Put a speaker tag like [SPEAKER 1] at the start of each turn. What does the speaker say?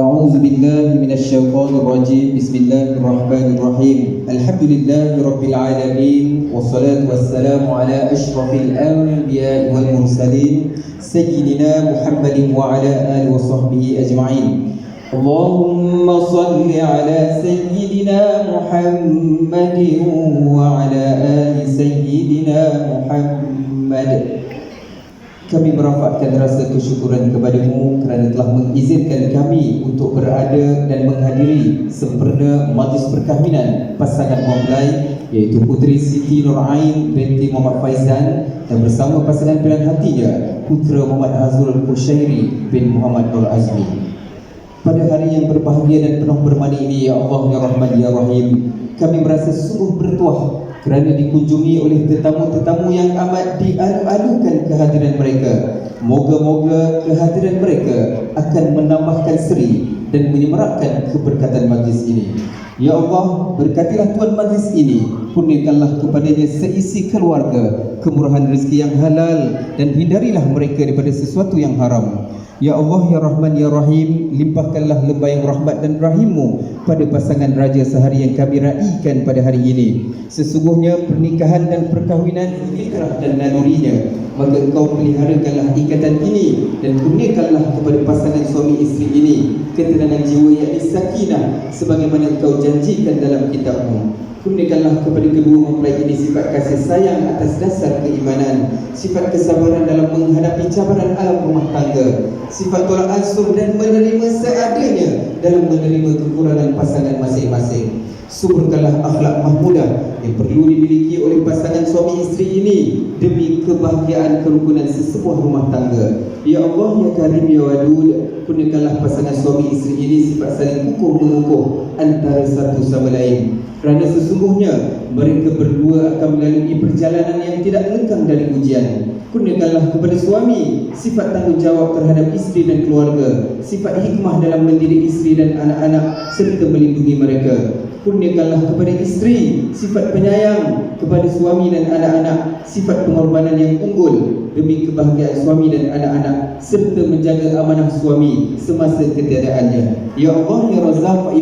[SPEAKER 1] أعوذ بالله من الشيطان الرجيم. بسم الله الرحمن الرحيم. الحمد لله رب العالمين والصلاة والسلام على أشرف الأنبياء والمرسلين سيدنا محمد وعلى آله وصحبه أجمعين. اللهم صل على سيدنا محمد وعلى آل سيدنا محمد. Kami merafakkan rasa kesyukuran kepadamu kerana telah mengizinkan kami untuk berada dan menghadiri sempurna majlis perkahwinan pasangan mempelai iaitu Puteri Siti Nur Ain binti Muhammad Faizan dan bersama pasangan pilihan hatinya Putera Muhammad Hazrul Kushairi bin Muhammad Nur Azmi. Pada hari yang berbahagia dan penuh bermani ini Ya Allah Ya Rahman Ya Rahim Kami merasa sungguh bertuah kerana dikunjungi oleh tetamu-tetamu yang amat dialu-alukan kehadiran mereka. Moga-moga kehadiran mereka akan menambahkan seri dan menyemarakkan keberkatan majlis ini. Ya Allah, berkatilah Tuan majlis ini, kurniakanlah kepadanya seisi keluarga, kemurahan rezeki yang halal dan hindarilah mereka daripada sesuatu yang haram. Ya Allah, Ya Rahman, Ya Rahim Limpahkanlah lembayang rahmat dan rahimmu Pada pasangan raja sehari yang kami raikan pada hari ini Sesungguhnya pernikahan dan perkahwinan Fikrah dan nalurinya Maka engkau peliharakanlah ikatan ini Dan kurniakanlah kepada pasangan suami isteri ini Ketenangan jiwa yang sakinah Sebagaimana engkau janjikan dalam kitabmu. Kurniakanlah kepada kedua mempelai ini sifat kasih sayang atas dasar keimanan Sifat kesabaran dalam menghadapi cabaran alam rumah tangga Sifat tolak ansur dan menerima seadanya Dalam menerima kekurangan pasangan masing-masing. Suburkanlah akhlak mahmudah yang perlu dimiliki oleh pasangan suami isteri ini Demi kebahagiaan kerukunan sesebuah rumah tangga Ya Allah, Ya Karim, Ya Wadud Kurniakanlah pasangan suami isteri ini sifat saling kukuh-mengukuh Antara satu sama lain kerana sesungguhnya mereka berdua akan melalui perjalanan yang tidak lengkang dari ujian. Kurniakanlah kepada suami sifat tanggungjawab terhadap isteri dan keluarga, sifat hikmah dalam mendidik isteri dan anak-anak serta melindungi mereka. Kurniakanlah kepada isteri sifat penyayang kepada suami dan anak-anak, sifat pengorbanan yang unggul demi kebahagiaan suami dan anak-anak serta menjaga amanah suami semasa ketiadaannya. Ya Allah, Ya Razzaq